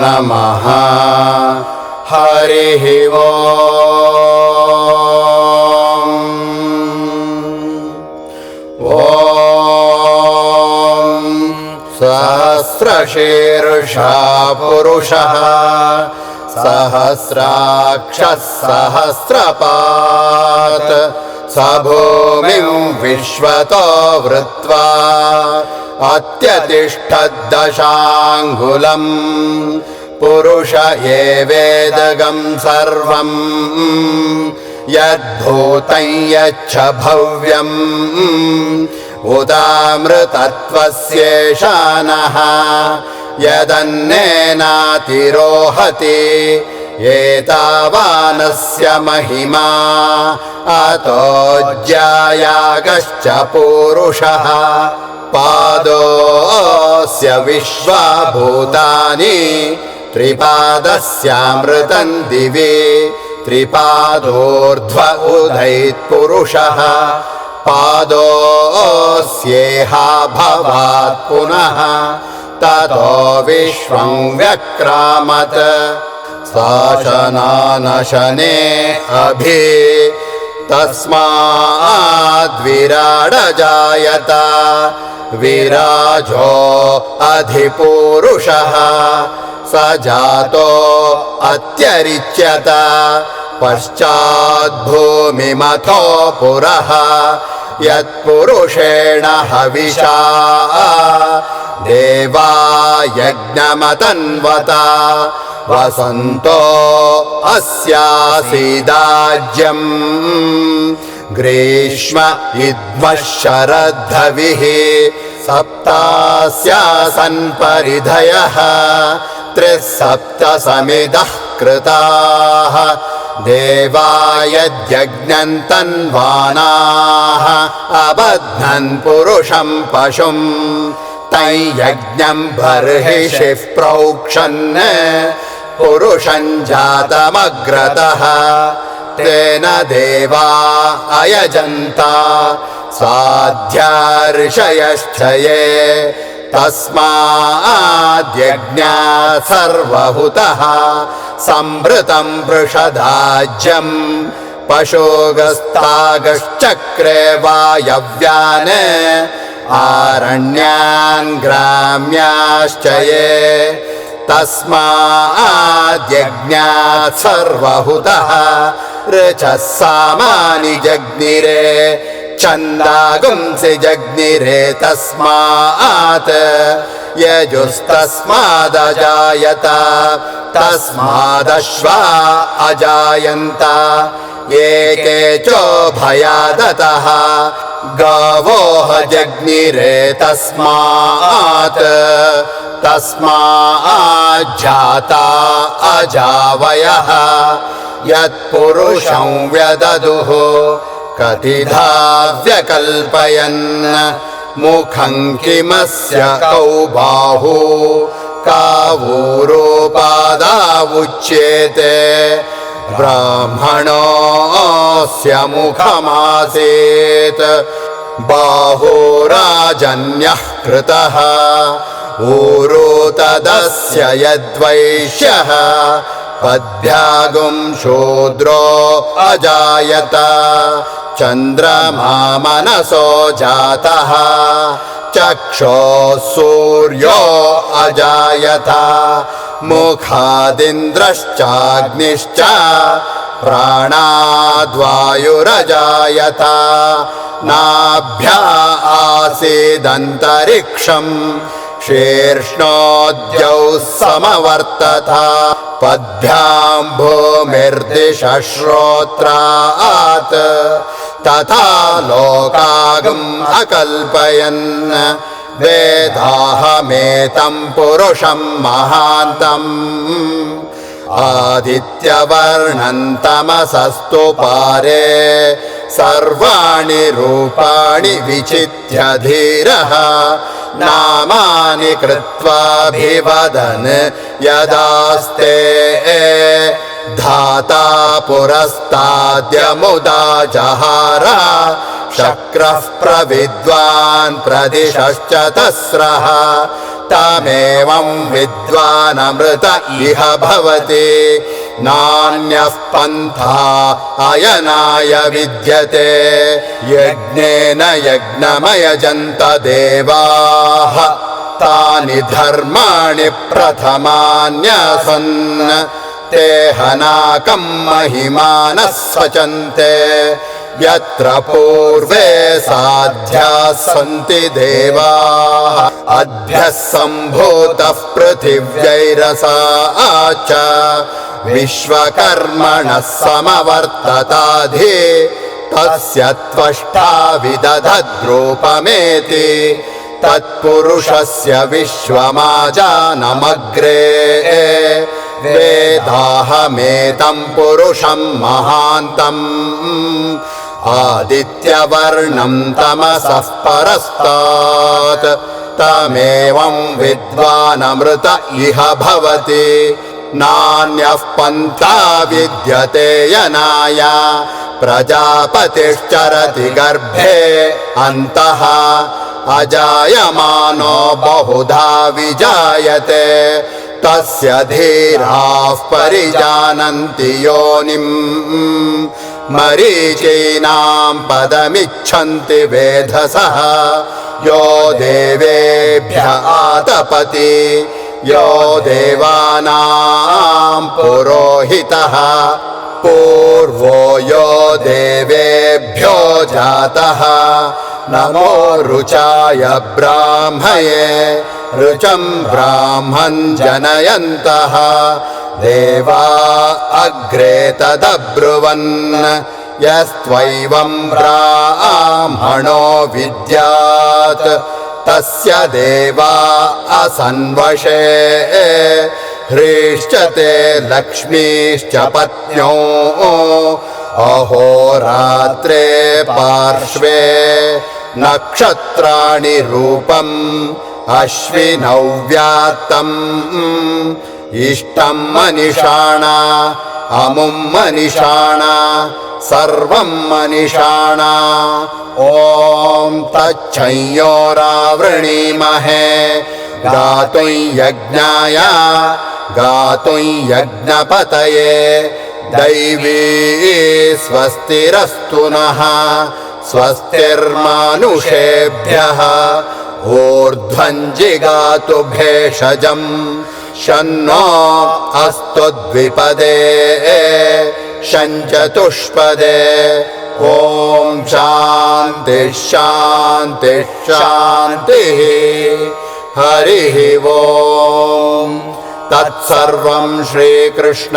नमः। हरिः ॐ सहस्रशीर्षा पुरुषः सहस्राक्षः सहस्रपात् स भूमिं विश्वतो वृत्वा अत्यतिष्ठद्दशाङ्गुलम् पुरुष एवेदगं सर्वम् यद्भूतं यच्छ भव्यम् उदामृतत्वस्येषानः यदन्नेनातिरोहति एतावानस्य महिमा अतो ज्यायागश्च पूरुषः। पादोऽस्य विश्वाभूतानि त्रिपादस्यामृतम् दिवि त्रिपादोर्ध्व उदैत्पुरुषः पादोऽस्येहा भवात् पुनः ततो विश्वं व्यक्रामत् शासनानशने अभि तस्माद्विराडजायत विराजो अधिपूरुषः स जातो अत्यरिच्यत पश्चाद्भूमिमथो पुरः यत्पुरुषेण हविषा। देवा यज्ञमतन्वता वसन्तो अस्यासीदाज्यम्। ग्रीष्म इद्मः शरद्धविः सप्तास्यासन् परिधयः त्रिः सप्त समिदः कृताः देवा यद्यज्ञन्तन्वानाः अबध्नन् पुरुषम् पशुम्। तं यज्ञम् बर्हिषिः प्रोक्षन् पुरुषम् जातमग्रतः। तेन देवा अयजन्ता साध्यार्षयश्च ये तस्माद्यज्ञात् सर्वहुतः सम्भृतम् वृषदाज्यम् पशोगस्तागश्चक्रे वायव्यान् आरण्यान् ग्राम्याश्च ये तस्माद्यज्ञात् सर्वहुतः ऋचः सामानि जग्निरे छन्दागुंसि जग्निरे तस्मात्। यजुस्तस्मादजायत तस्मादश्वा अजायन्त। एके चोभयादतः गावोह जग्निरे तस्मात्। तस्माज्जाता अजावयः यत्पुरुषं व्यददुः कतिधा व्यकल्पयन् मुखं किमस्य कौ बाहु कावूरोपादावुच्येते। ब्राह्मणोऽस्य मुखमासीत्। बाहुराजन्यः कृतः। ऊरो तदस्य यद्वैश्यः पद्भ्यागुं शूद्रो अजायत चन्द्रमा मनसो जातः। चक्षोः सूर्यो अजायत। मुखादिन्द्रश्चाग्निश्च प्राणाद्वायुरजायत। नाभ्या आसीदन्तरिक्षम् शीर्ष्णोद्यौ समवर्तत। पद्भ्याम् भूमिर्दिशश्रोत्रात् तथा लोकागम् अकल्पयन्। वेदाहमेतम् पुरुषम् महान्तम्। आदित्यवर्णन्तमसस्तु पारे सर्वाणि रूपाणि विचित्य धीरः नामानि कृत्वाभिवदन् यदास्ते धाता पुरस्ताद्यमुदा जहार। शक्रः प्रविद्वान् प्रदिशश्च तस्रः। तमेवं विद्वानमृत इह भवति। नान्यः पन्था अयनाय विद्यते। यज्ञेन यज्ञमयजन्त देवाः तानि धर्माणि प्रथमान्यसन् ते हनाकं महिमानः स्वचन्ते यत्र पूर्वे साध्याः सन्ति देवाः। अभ्यः सम्भूतः पृथिव्यैरसा च विश्वकर्मणः समवर्तताधि तस्य त्वष्टा विदधद्रूपमेति तत्पुरुषस्य विश्वमाजानमग्रे वेदाहमेतं पुरुषं महान्तम् आदित्यवर्णं तमसः परस्तात् तमेवं विद्वानमृत इह भवति नान्यः पन्था विद्यते यनाय प्रजापतिश्चरति गर्भे अन्तः अजायमानो बहुधा विजायते तस्य धीराः परिजानन्ति योनिम्। मरीचीनां पदमिच्छन्ति वेधसः। यो देवेभ्य आतपति यो देवानां पुरोहितः। पूर्वो यो देवेभ्यो जातः। नमो रुचाय ब्राह्मये रुचं ब्राह्मन् जनयन्तः। देवा अग्रे तदब्रुवन्। यस्त्वैवं ब्राह्मणो विद्यात्। तस्य देवा असन्वशे। ह्रीश्चते लक्ष्मीश्च पत्न्यो। अहोरात्रे पार्श्वे नक्षत्राणि रूपम् अश्विनौ व्यात्तम् इष्टं मनिषाणा अमुं मनिषाणा सर्वं मनिषाणा। ॐ तच्छंयोरावृणीमहे गातुं यज्ञाय गातुं यज्ञपतये। दैवी स्वस्तिरस्तु नः स्वस्तिर्मानुषेभ्यः ऊर्ध्वं जिगातु भेषजम् शन्नो अस्तु द्विपदे शञ्चतुष्पदे। ॐ शान्तिः शान्तिः शान्तिः। हरिः ॐ तत्सर्वं श्रीकृष्णार्पणमस्तु